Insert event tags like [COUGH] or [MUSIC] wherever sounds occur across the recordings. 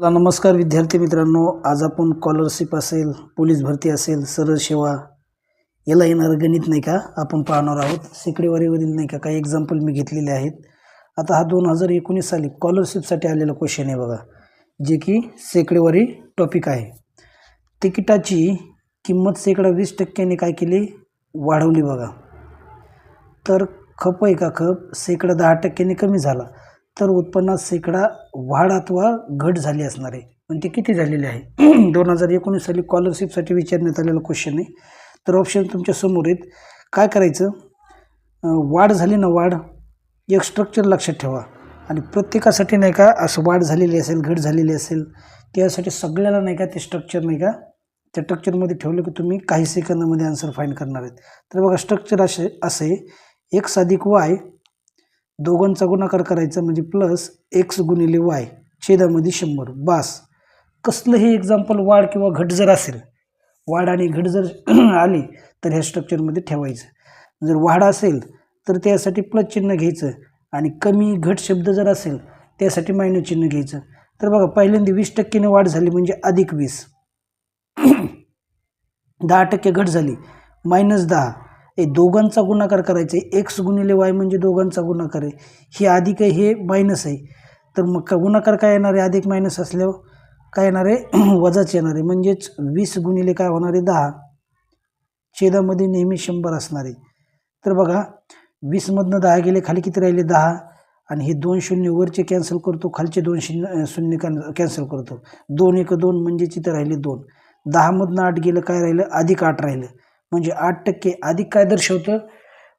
ला नमस्कार विद्यार्थी मित्रांनो आज आपण स्कॉलरशिप असेल पोलीस भरती असेल सरळ सेवा याला येणारं गणित नाही का आपण पाहणार आहोत. सेकडेवारीवरील नाही का काही एक्झाम्पल मी घेतलेले आहेत. आता हा दोन हजार एकोणीस साली स्कॉलरशिपसाठी आलेला क्वेश्चन आहे बघा जे की सेकडेवारी टॉपिक आहे. तिकिटाची किंमत शेकडा वीस टक्क्याने काय केली? वाढवली बघा. तर खप आहे का खप? शेकडा दहा टक्क्याने कमी झाला. तर उत्पन्नात शेकडा वाढ अथवा घट झाली असणार आहे. पण ती किती झालेली आहे? [CLEARS THROAT] दोन हजार एकोणीस साली स्कॉलरशिपसाठी विचारण्यात आलेला क्वेश्चन आहे. तर ऑप्शन तुमच्यासमोर आहेत. काय करायचं? वाढ झाली ना वाढ? एक स्ट्रक्चर लक्षात ठेवा. आणि प्रत्येकासाठी नाही का असं वाढ झालेली असेल घट झालेली असेल त्यासाठी सगळ्याला नाही का ते स्ट्रक्चर नाही का? त्या स्ट्रक्चरमध्ये ठेवलं की तुम्ही काही सेकंदामध्ये आन्सर फाईंड करणार आहेत. तर बघा स्ट्रक्चर असे असे एक्स अधिक वाय दोघांचा गुणाकार करायचा म्हणजे प्लस एक्स गुणिले वाय छेदामध्ये शंभर. बास. कसलंही एक्झाम्पल वाढ किंवा घट जर असेल वाढ आणि घट जर [CLEARS THROAT] आली तर ह्या स्ट्रक्चरमध्ये ठेवायचं. जर वाढ असेल तर त्यासाठी प्लस चिन्ह घ्यायचं आणि कमी घट शब्द जर असेल त्यासाठी मायनस चिन्ह घ्यायचं. तर बघा पहिल्यांदा वीस टक्क्याने वाढ झाली म्हणजे अधिक वीस. [CLEARS THROAT] दहा टक्के घट झाली मायनस दहा. हे दोघांचा गुणाकार करायचा आहे. एक्स गुणिले वाय म्हणजे दोघांचा गुणाकार आहे. हे अधिक आहे हे मायनस आहे. तर मग का गुणाकार काय येणार आहे? अधिक मायनस असल्यावर काय येणार आहे? [CLEARS THROAT] वजाच येणार आहे. म्हणजेच वीस गुणिले काय होणार आहे? दहा. छेदामध्ये नेहमी शंभर असणार आहे. तर बघा वीसमधनं दहा गेले खाली किती राहिले? दहा. आणि हे दोन शून्य वरचे कॅन्सल करतो खालचे दोन शून्य शून्य कॅन कॅन्सल करतो. दोन एक दोन म्हणजे इथं राहिले दोन. दहामधनं आठ गेलं काय राहिलं? अधिक आठ राहिलं. म्हणजे आठ टक्के अधिक काय दर्शवतं?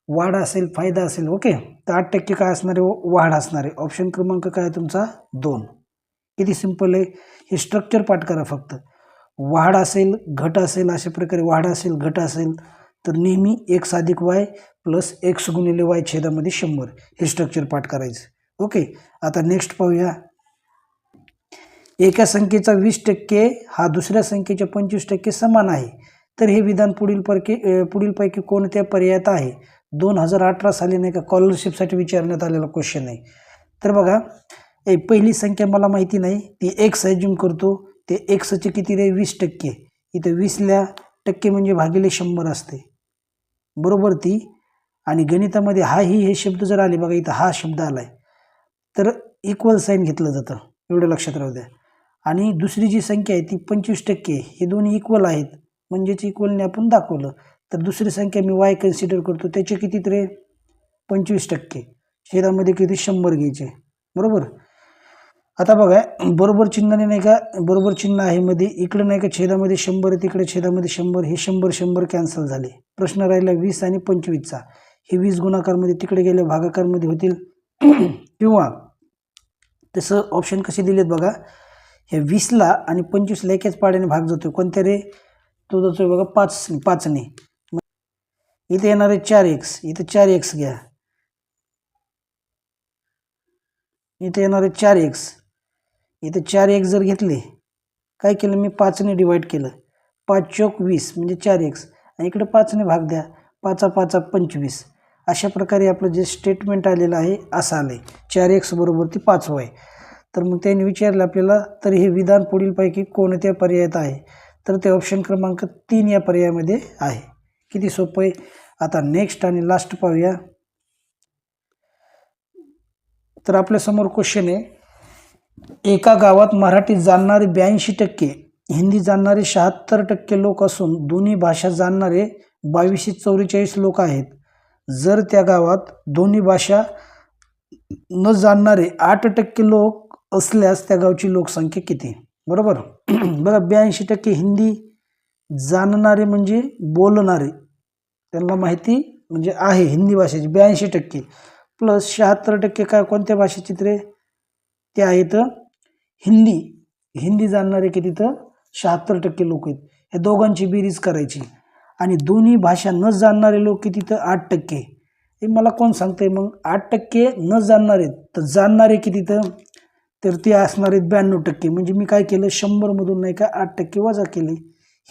वाढ असेल फायदा असेल ओके? तर आठ टक्के काय असणार? आहे वाढ असणार. आहे ऑप्शन क्रमांक काय आहे तुमचा? दोन. किती सिंपल आहे? हे स्ट्रक्चर पाठ करा फक्त. वाढ असेल घट असेल अशा प्रकारे वाढ असेल घट असेल तर नेहमी एक्स अधिक वाय प्लस एक्स गुणिले वाय छेदामध्ये शंभर. हे स्ट्रक्चर पाठ करायचं. ओके? आता नेक्स्ट पाहूया. एका संख्येचा वीस टक्के हा दुसऱ्या संख्येच्या पंचवीस टक्के समान आहे. तर हे विधान पुढील परके पुढीलपैकी कोणत्या पर्यायात आहे? दोन हजार अठरा साली नाही का स्कॉलरशिपसाठी विचारण्यात आलेला क्वेश्चन आहे. तर बघा ए पहिली संख्या मला माहिती नाही ती एक्स ॲज्युम करतो ते एक्सचे किती रे? वीस टक्के. इथं वीसल्या टक्के म्हणजे भागिले शंभर असते. बरोबर ती? आणि गणितामध्ये हा ही हे शब्द जर आले बघा इथं हा शब्द आला आहे तर इक्वल साईन घेतलं जातं. एवढं लक्षात राहू द्या. आणि दुसरी जी संख्या आहे ती पंचवीस टक्के. हे दोन्ही इक्वल आहेत. म्हणजेच इक्वलने आपण दाखवलं तर दुसरी संख्या मी वाय कन्सिडर करतो त्याचे किती तरी पंचवीस टक्के. छेदामध्ये किती? शंभर घ्यायचे. बरोबर? आता बघा बरोबर चिन्हाने नाही का बरोबर चिन्ह आहे मध्ये इकडं नाही का छेदामध्ये शंभर तिकडे छेदामध्ये शंभर हे शंभर शंभर कॅन्सल झाले. प्रश्न राहिला वीस आणि पंचवीसचा. हे वीस गुणाकारमध्ये तिकडे गेले भागाकारमध्ये होतील. [CLEARS THROAT] किंवा तसं ऑप्शन कसे दिलेत बघा ह्या वीसला आणि पंचवीसला एकाच पाड्याने भाग जातो कोणत्या रे? तो जातोय बघा पाच पाचने. इथे येणार आहे चार एक्स इथे चार एक्स घ्या. इथे येणार आहे चार एक्स इथे चार एक्स जर घेतले काय केलं मी? पाचने डिवाईड केलं. पाच चौक वीस म्हणजे चार एक्स आणि इकडे पाचने भाग द्या. पाचा पाचा पंचवीस. अशा प्रकारे आपलं जे स्टेटमेंट आलेलं आहे असं आलं आहे चार एक्स बरोबर ती पाच आहे तर मग त्यांनी विचारलं आपल्याला तर हे विधान पुढीलपैकी कोणत्या पर्यायात आहे? तर ते ऑप्शन क्रमांक तीन या पर्यायामध्ये आहे. किती सोपं आहे? आता नेक्स्ट आणि लास्ट पाहूया. तर आपल्यासमोर क्वेश्चन आहे. एका गावात मराठी जाणणारे ब्याऐंशी टक्के हिंदी जाणणारे शहात्तर टक्के लोक असून दोन्ही भाषा जाणणारे बावीसशे चौवेचाळीस लोक आहेत. जर त्या गावात दोन्ही भाषा न जाणणारे आठ टक्के लोक असल्यास त्या गावची लोकसंख्या किती? बरोबर? [CLEARS THROAT] बघा ब्याऐंशी टक्के हिंदी जाणणारे म्हणजे बोलणारे. त्यांना माहिती म्हणजे आहे हिंदी भाषेची ब्याऐंशी टक्के. प्लस शहात्तर टक्के काय कोणत्या भाषेचे तरी ते आहेत हिंदी. हिंदी जाणणारे किती तर? शहात्तर टक्के लोक आहेत. या दोघांची बेरीज करायची. आणि दोन्ही भाषा न जाणणारे लोक किती तर? आठ टक्के. हे मला कोण सांगतंय मग? आठ टक्के न जाणणारे तर जाणणारे किती तर? तर ते असणार आहेत ब्याण्णव टक्के. म्हणजे मी काय केलं? शंभरमधून नाही का आठ टक्के वजा केले.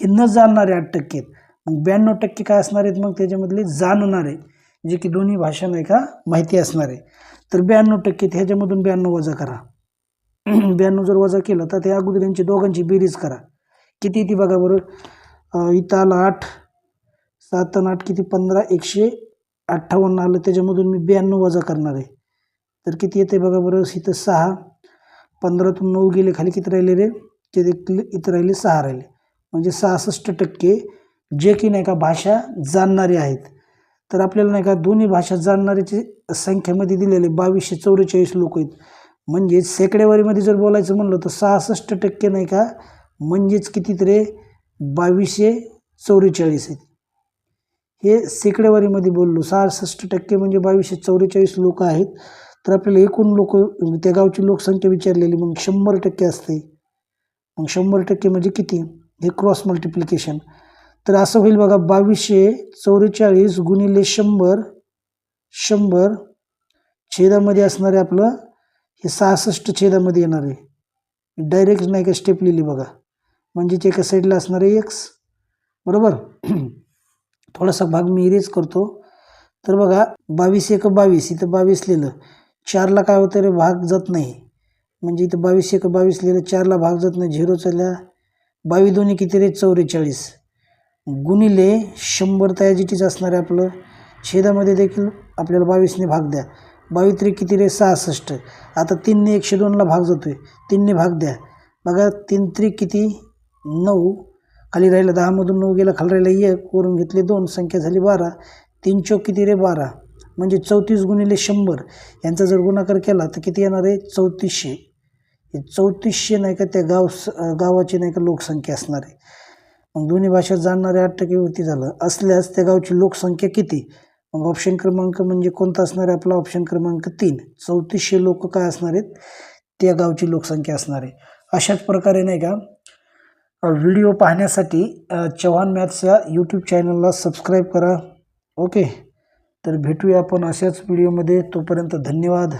हे न जाणणारे आठ टक्के आहेत. मग ब्याण्णव टक्के काय असणार आहेत? मग त्याच्यामधले जाणणारे जे की दोन्ही भाषा नाही का माहिती असणार आहे. तर ब्याण्णव टक्के ह्याच्यामधून ब्याण्णव वजा करा. [CLEARS THROAT] ब्याण्णव जर वजा केलं तर त्या अगोदर यांची दोघांची बेरीज करा. किती ती बघा बरं? इथं आलं आठ. सात आणि आठ किती? पंधरा. एकशे अठ्ठावन्न आलं. त्याच्यामधून मी ब्याण्णव वजा करणार आहे. तर किती येते बघा बरं? इथं सहा. पंधरातून नऊ गेले खाली किती राहिले रे? ते देखील इथं राहिले सहा राहिले. म्हणजे सहासष्ट टक्के जे की नाही का भाषा जाणणारे आहेत. तर आपल्याला नाही का दोन्ही भाषा जाणणाऱ्याची संख्येमध्ये दिलेले बावीसशे चौवेचाळीस लोक आहेत. म्हणजेच सेकडेवारीमध्ये जर बोलायचं म्हणलं तर सहासष्ट टक्के नाही का म्हणजेच कितीतरी बावीसशे चौवेचाळीस आहेत. हे सेकडेवारीमध्ये बोललो सहासष्ट टक्के म्हणजे बावीसशे चौवेचाळीस लोक आहेत. तर आपल्याला एकूण लोक म्हणजे त्या गावची लोकसंख्या विचारलेली मग शंभर टक्के असते. मग शंभर टक्के म्हणजे किती? हे क्रॉस मल्टिप्लिकेशन तर असं होईल बघा बावीसशे चौवेचाळीस गुणिले शंभर शंभर छेदामध्ये असणारे आपलं हे सहासष्ट छेदामध्ये येणार. आहे डायरेक्ट नाही का स्टेप लिहिली बघा. म्हणजेच एका साईडला असणार आहे एक्स बरोबर? थोडासा भाग मी इरेज करतो. तर बघा बावीस एक बावीस इथं बावीस लिहिलं. चारला काय होतं रे? भाग जात नाही. म्हणजे इथं बावीस एक बावीस लिहिलं चारला भाग जात नाही. झिरो चालल्या बावीस दोन्ही किती रे? चौवेचाळीस. गुणिले शंभर तयाजीटीच असणार आहे आपलं. छेदामध्ये देखील आपल्याला बावीसने भाग द्या. बावीस तरी किती रे? सहासष्ट. आता तीनने एकशे दोनला भाग जातो आहे तीनने भाग द्या. बघा तीन त्रिक किती? नऊ. खाली राहिलं दहामधून नऊ गेला खाली राहिलं एक. वरून घेतले दोन. संख्या झाली बारा. तीन चौक किती रे? बारा. म्हणजे चौतीस गुणिले शंभर. यांचा जर गुणाकार केला तर किती येणार आहे? चौतीसशे. हे चौतीसशे नाही का त्या गाव गावाची नाही का लोकसंख्या असणार आहे. मग दोन्ही भाषा जाणणारे आठ टक्केवरती झालं. असल्यास त्या गावची लोकसंख्या किती? मग ऑप्शन क्रमांक म्हणजे कोणता असणार आहे आपला? ऑप्शन क्रमांक तीन. चौतीसशे लोक काय असणार आहेत? त्या गावची लोकसंख्या असणार आहे. अशाच प्रकारे नाही का व्हिडिओ पाहण्यासाठी चव्हाण मॅथ्स या यूट्यूब चॅनलला सबस्क्राईब करा. ओके तर भेटूया आपण अशाच व्हिडिओमध्ये तोपर्यंत धन्यवाद.